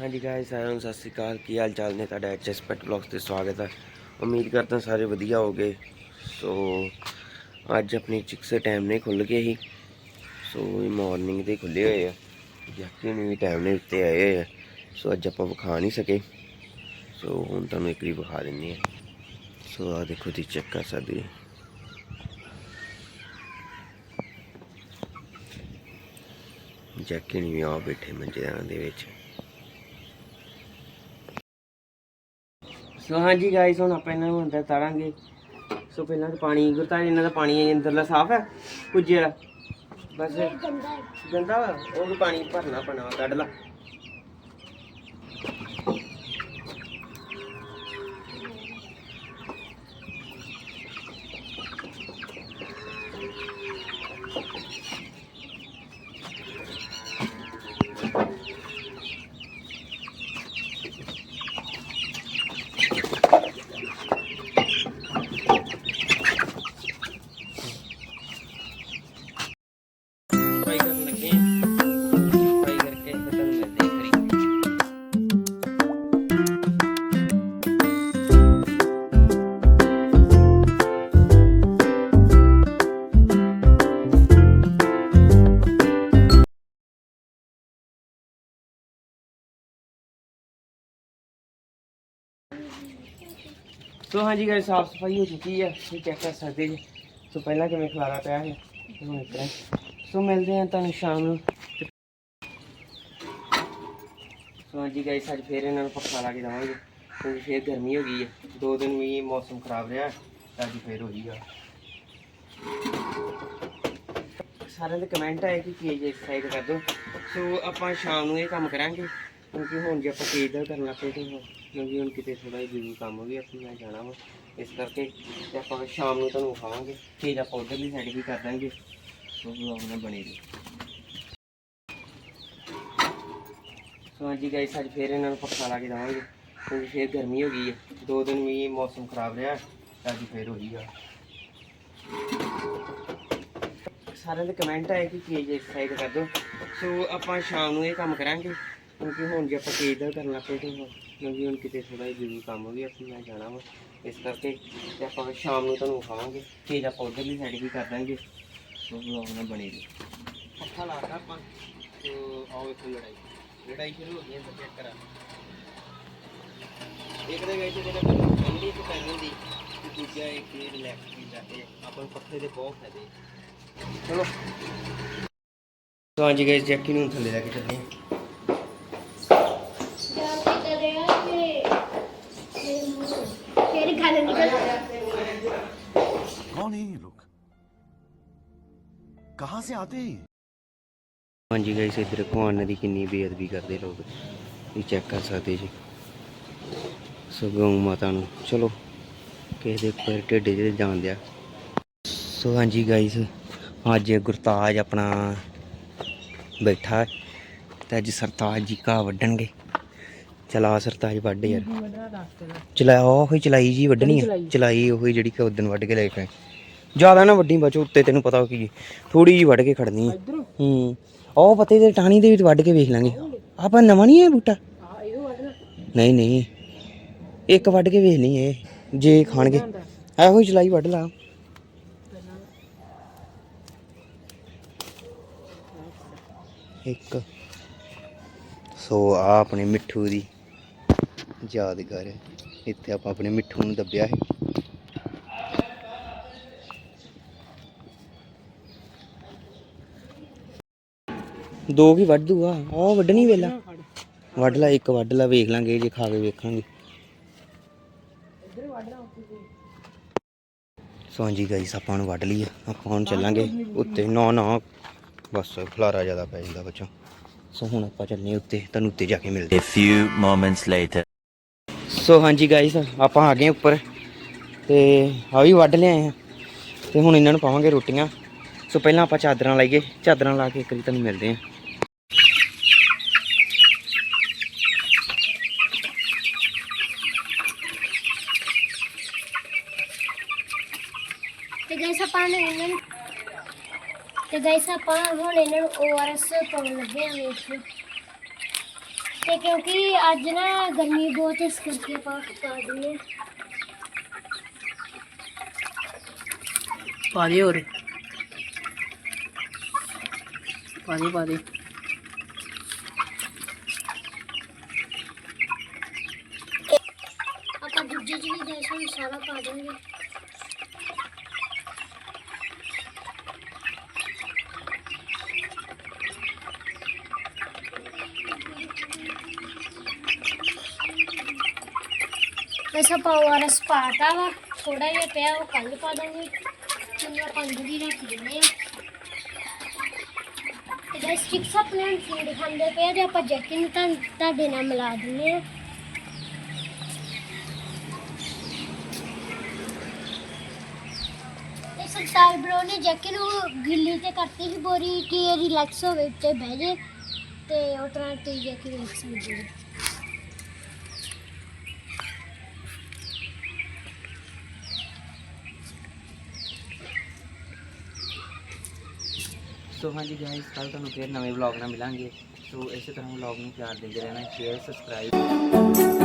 ਹਾਂਜੀ ਗਾਇਸ ਸਾਰਿਆਂ ਨੂੰ ਸਤਿ ਸ਼੍ਰੀ ਅਕਾਲ। ਕੀ ਹਾਲ ਚਾਲ ਨੇ ਤੁਹਾਡਾ ਐਚਐਸ ਪੈਟ ਬਲੌਗਸ ਤੇ ਸਵਾਗਤ ਹੈ। ਉਮੀਦ ਕਰਦਾ ਸਾਰੇ ਵਧੀਆ ਹੋਗੇ ਸੋ ਅੱਜ ਆਪਣੀ ਚਿਕਸ ਟਾਈਮ ਨੇ ਖੁੱਲ ਗਏ ਸੀ। ਸੋ ਇਹ ਮਾਰਨਿੰਗ ਦੇ ਖੁੱਲੇ ਹੋਏ ਆ। ਜੱਕੀ ਨੂੰ ਵੀ ਟਾਈਮ ਨੇ ਉੱਤੇ ਆਏ ਹੋਏ ਆ। ਸੋ ਅੱਜ ਆਪਾਂ ਵਿਖਾ ਨਹੀਂ ਸਕੇ। ਸੋ ਹੁਣ ਤੁਹਾਨੂੰ ਇੱਕ ਵੀ ਵਿਖਾ ਦਿੰਦੇ ਆ ਸੋ ਆ ਦੇਖੋ ਤੁਸੀਂ ਚੈੱਕ ਕਰ ਸਕਦੇ ਹੋ। ਜੱਕੀ ਨਹੀਂ ਆ ਬੈਠੇ ਮੰਜਿਆਂ ਦੇ ਵਿੱਚ। ਸੋ ਹਾਂਜੀ ਗਾਇਸ ਹੁਣ ਆਪਾਂ ਇਹਨਾਂ ਨੂੰ ਅੰਦਰ ਤਾਰਾਂਗੇ। ਸੋ ਪਹਿਲਾਂ ਤਾਂ ਪਾਣੀ ਗੁਰਤਾ ਇਹਨਾਂ ਦਾ ਪਾਣੀ ਅੰਦਰਲਾ ਸਾਫ਼ ਹੈ? ਕੁਝੇ ਬਸ। ਗੰਦਾ ਵਾ? ਉਹ ਵੀ ਪਾਣੀ ਭਰਨਾ ਪੈਣਾ ਕੱਢ ਲਾ। ਸੋ ਹਾਂਜੀ ਗਾਇਸ ਸਾਫ਼ ਸਫ਼ਾਈ ਹੋ ਚੁੱਕੀ ਹੈ ਤੁਸੀਂ ਚੈੱਕ ਕਰ ਸਕਦੇ ਜੀ। ਸੋ ਪਹਿਲਾਂ ਕਿਵੇਂ ਖਲਾਰਾ ਪਿਆ ਹੈ, ਹੁਣ ਇਸ ਤਰ੍ਹਾਂ ਸੋ ਮਿਲਦੇ ਹਾਂ ਤੁਹਾਨੂੰ ਸ਼ਾਮ ਨੂੰ। ਸੋ ਹਾਂਜੀ ਗਾਇਸ ਅੱਜ ਫੇਰ ਇਹਨਾਂ ਨੂੰ ਪੱਖਾ ਲਾ ਕੇ ਦਵਾਂਗੇ। ਕਿਉਂਕਿ ਫੇਰ ਗਰਮੀ ਹੋ ਗਈ ਹੈ ਦੋ ਦਿਨ ਵੀ ਮੌਸਮ ਖਰਾਬ ਰਿਹਾ, ਤੇ ਅੱਜ ਫੇਰ ਹੋ ਗਈਗਾ ਸਾਰਿਆਂ ਦੇ ਕਮੈਂਟ ਆਏ ਕਿ ਕੇਜ ਐਕਸਰਸਾਈਜ਼ ਕਰ ਦਿਓ। ਸੋ ਆਪਾਂ ਸ਼ਾਮ ਨੂੰ ਇਹ ਕੰਮ ਕਰਾਂਗੇ। ਕਿਉਂਕਿ ਹੁਣ ਜੇ ਆਪਾਂ ਕੇਜ ਦਾ ਕਰਨਾ ਪਏ ਤੇ ਹੁਣ- ਕਿਉਂਕਿ ਹੁਣ ਕਿਤੇ ਥੋੜਾ ਜਿਹਾ ਜ਼ਰੂਰੀ ਕੰਮ ਵੀ ਅਸੀਂ ਮੈਂ ਜਾਣਾ ਵਾ। ਇਸ ਕਰਕੇ ਤੇ ਆਪਾਂ ਸ਼ਾਮ ਨੂੰ ਤੁਹਾਨੂੰ ਵਿਖਾਵਾਂਗੇ ਕੇਜ ਆਪਾਂ ਵੀ ਸਾਈਡ ਵੀ ਕਰ ਦਾਂਗੇ। ਸੋ ਵਲੌਗ ਨਾਲ ਬਣੇ ਰਹੀ। ਸੋ ਹਾਂਜੀ ਗਾਇਸ ਅੱਜ ਫੇਰ ਇਹਨਾਂ ਨੂੰ ਪੱਖਾ ਲਾ ਕੇ ਦਵਾਂਗੇ ਕਿਉਂਕਿ ਫੇਰ ਗਰਮੀ ਹੋ ਗਈ ਹੈ ਦੋ ਦਿਨ ਵੀ ਮੌਸਮ ਖਰਾਬ ਰਿਹਾ ਤਾਂ ਅੱਜ ਫੇਰ ਹੋ ਗਈਗਾ ਸਾਰਿਆਂ ਦੇ ਕਮੈਂਟ ਆਏ ਕਿ ਕੇਜ ਐਕਸਰਸਾਈਜ਼ ਕਰ ਦਿਓ। ਸੋ ਆਪਾਂ ਸ਼ਾਮ ਨੂੰ ਇਹ ਕੰਮ ਕਰਾਂਗੇ। ਕਿਉਂਕਿ ਹੁਣ ਜੇ ਆਪਾਂ ਕੇਜ ਦਾ ਕਰਨਾ ਪਏ ਤੇ ਹੁਣ- ਕਿਉਂਕਿ ਹੁਣ ਕਿਤੇ ਥੋੜਾ ਜਿਹਾ ਜ਼ਰੂਰੀ ਕੰਮ ਵੀ ਅਸੀਂ ਮੈਂ ਜਾਣਾ ਵਾ। ਇਸ ਕਰਕੇ ਤੇ ਆਪਾਂ ਸ਼ਾਮ ਨੂੰ ਤੁਹਾਨੂੰ ਵਿਖਾਵਾਂਗੇ। ਕੇਜ ਆਪਾਂ ਉਧਰਲੀ ਸਾਈਡ ਵੀ ਕਰ ਦਾਂਗੇ। ਸੋ ਵਲੌਗ ਨਾਲ ਬਣੇ ਰਹੀ। ਪੱਖਾ ਲਾਤਾ ਆਪਾਂ ਤੇ ਆਓ ਇੱਥੇ ਲੜਾਈ। ਲੜਾਈ ਸ਼ੁਰੂ ਹੋ ਗਈ ਹੈ ਚੈੱਕ ਕਰਾ ਇੱਕ ਦੇ ਵਿੱਚ ਜਿਹੜਾ ਠੰਡੀ ਚ ਪੈਣੀ ਹੁੰਦੀ ਤੇ ਦੂਜਾ ਇੱਕ ਇਹ ਰਿਲੈਕਸ ਵੀ ਜਾਂਦੇ ਆਪਾਂ ਨੂੰ ਪੱਖੇ ਦੇ ਬਹੁਤ ਫਾਇਦੇ ਆ। ਚਲੋ। ਸੋ ਹਾਂਜੀ ਗਾਇਸ ਜੈਕੀ ਨੂੰ ਥੱਲੇ ਲੈ ਕੇ ਚੱਲੇ ਹਾਂ। कौन है ये लोग कहां से आते हैं ये? ਹਾਂਜੀ ਗਾਇਸ ਇੱਧਰ ਭਗਵਾਨ ਦੀ ਕਿੰਨੀ ਬੇਅਦਬੀ ਕਰਦੇ ਲੋਕ ਇਹ ਚੈੱਕ ਕਰ ਸਕਦੇ ਜੀ ਸੋ ਗਊ ਮਾਤਾ ਨੂੰ ਚਲੋ ਕਿਸੇ ਦੇ ਉੱਪਰ ਢਿੱਡ ਜਿਹੇ ਜਾਣ ਦਿਆ ਸੋ ਹਾਂਜੀ ਗਾਇਸ ਅੱਜ ਗੁਰਤਾਜ ਆਪਣਾ ਬੈਠਾ ਹੈ ਤੇ ਅੱਜ ਸਰਤਾਜ ਜੀ ਘਾਹ ਵੱਢਣਗੇ ਚਲਾ ਸਰਤਾਜ ਵੱਢ ਯਾਰ ਚਲਾ ਉਹ ਹੀ ਚਲਾਈ ਜੀ ਵੱਢਣੀ ਆ ਚਲਾਈ ਉਹ ਹੀ ਜਿਹੜੀ ਕਿ ਉਦੋਂ ਵੱਢ ਕੇ ਲੈ ਕੇ ਆਏ ਜ਼ਿਆਦਾ ਨਾ ਵੱਡੀ ਬਚੋ ਉੱਤੇ ਤੈਨੂੰ ਪਤਾ ਕੀ ਥੋੜੀ ਜੀ ਵੱਢ ਕੇ ਖੜਨੀ ਹੂੰ। ਉਹ ਪੱਤੇ ਦੇ ਟਾਣੀ ਦੇ ਵਿੱਚ ਵੱਢ ਕੇ ਵੇਖ ਲਾਂਗੇ। ਆਪਾਂ ਨਵਾਂ ਨਹੀਂ ਹੈ ਬੂਟਾ ਨਹੀਂ ਨਹੀਂ। ਇੱਕ ਵੱਢ ਕੇ ਵੇਖ ਲਈ ਇਹ ਜੇ ਖਾਣਗੇ। ਇਹੋ ਹੀ ਚਲਾਈ ਵੱਢ ਲਾ। ਇੱਕ। ਸੋ ਆ ਆਪਣੇ ਮਿੱਠੂ ਦੀ ਯਾਦਗਾਰ ਇੱਥੇ ਆਪਾਂ ਆਪਣੇ ਮਿੱਠੂ ਨੂੰ ਦੱਬਿਆ ਹੈ। ਦੋ ਕੀ ਵੱਢ ਦੂਗਾ ਉਹ ਵੱਢਣੀ ਵੇਲਾ। ਵੱਢ ਲਾ ਇੱਕ ਵੱਢ ਲਾ ਵੇਖ ਲਾਂਗੇ ਜੇ ਖਾ ਕੇ ਵੇਖਾਂਗੇ। ਸੋ ਹਾਂਜੀ ਗਾਈਸ ਆਪਾਂ ਨੂੰ ਵੱਢ ਲਈ ਆ। ਆਪਾਂ ਹੁਣ ਚੱਲਾਂਗੇ ਉੱਤੇ। ਨਾ ਨਾ ਬਸ ਖਲਾਰਾ ਜ਼ਿਆਦਾ ਪੈ ਜਾਂਦਾ ਬੱਚਾ ਸੋ ਹੁਣ ਆਪਾਂ ਚੱਲਨੇ ਉੱਤੇ ਤੁਹਾਨੂੰ ਉੱਤੇ ਜਾ ਕੇ ਮਿਲਦੇ A few moments later. ਸੋ ਹਾਂਜੀ ਗਾਈਸ ਆਪਾਂ ਆ ਗਏ ਉੱਪਰ। ਤੇ ਆ ਵੀ ਵੱਢ ਲਿਆਏ ਆ। ਤੇ ਹੁਣ ਇਹਨਾਂ ਨੂੰ ਪਾਵਾਂਗੇ ਰੋਟੀਆਂ। ਸੋ ਪਹਿਲਾਂ ਆਪਾਂ ਚਾਦਰਾਂ ਲਾਈਏ। ਚਾਦਰਾਂ ਲਾ ਕੇ ਇੱਕ ਵਾਰੀ ਤੁਹਾਨੂੰ ਮਿਲਦੇ ਆ ਤੇ ਗਾਇਸ ਆਪਾਂ ਨੇ ਇਹਨਾਂ ਨੂੰ ਤੇ ਗਾਇਸ ਆਪਾਂ ਹੁਣ ਇਹਨਾਂ ਨੂੰ ਓਆਰਐਸ ਪਾਉਣ ਲੱਗੇ ਆ ਵੇਖੋ। ਤੇ ਕਿਉਂਕਿ ਅੱਜ ਨਾ ਗਰਮੀ ਬਹੁਤ ਹੈ, ਇਸ ਕਰਕੇ ਆਪਾਂ ਪਾ ਦਿੰਦੇ ਹਾਂ। ਪਾ ਦੇ ਹੋਰ ਪਾ ਦੇ ਪਾ ਦੇ। ਆਪਾਂ ਦੂਜੇ ਚ ਵੀ ਜੈਸਾ ਮਸਾਲਾ ਪਾ ਦੇਂਗੇ ਬਸ ਆਪਾਂ ਉਹ ਵਾ ਥੋੜਾ ਜਿਹਾ ਪਿਆ, ਉਹ ਕੱਲ ਪਾ ਦਾਂਗੇ। ਹੁਣ ਆਪਾਂ ਅੰਦਰ ਰੱਖ ਦਿੰਦੇ ਆ। ਤੇ ਗਾਇਸ ਸਟਿਕਸ ਆਪਣੇ ਫੂਡ ਖਾਂਦੇ ਪਏ ਆ ਤੇ ਆਪਾਂ ਜੈਕੀ ਨੂੰ ਤਾਂ ਤੁਹਾਡੇ ਨਾਲ ਮਿਲਾ ਦਿੰਦੇ ਆ। ਤੇ ਸਰਦਾਰ ਬ్రో ਨੇ ਜੈਕੀ ਨੂੰ ਗਿੱਲੀ ਤੇ ਕਰਤੀ ਸੀ ਬੋਰੀ ਕਿ ਇਹ ਰਿਲੈਕਸ ਹੋਵੇ, ਉੱਤੇ ਬਹਿ ਜੇ ਤੇ ਉਹ ਤਰ੍ਹਾਂ ਤੇ ਜੈਕੀ ਰਿਲੈਕਸ ਹੋ ਜਾਵੇ। ਸੋ ਹਾਂਜੀ ਗਾਇਸ ਕੱਲ ਤੁਹਾਨੂੰ ਫਿਰ ਨਵੇਂ ਵਲੌਗ ਨਾਲ ਮਿਲਾਂਗੇ। ਸੋ ਇਸੇ ਤਰ੍ਹਾਂ ਵਲੌਗ ਨੂੰ ਪਿਆਰ ਦਿੰਦੇ ਰਹਿਣਾ ਸ਼ੇਅਰ ਸਬਸਕ੍ਰਾਈਬ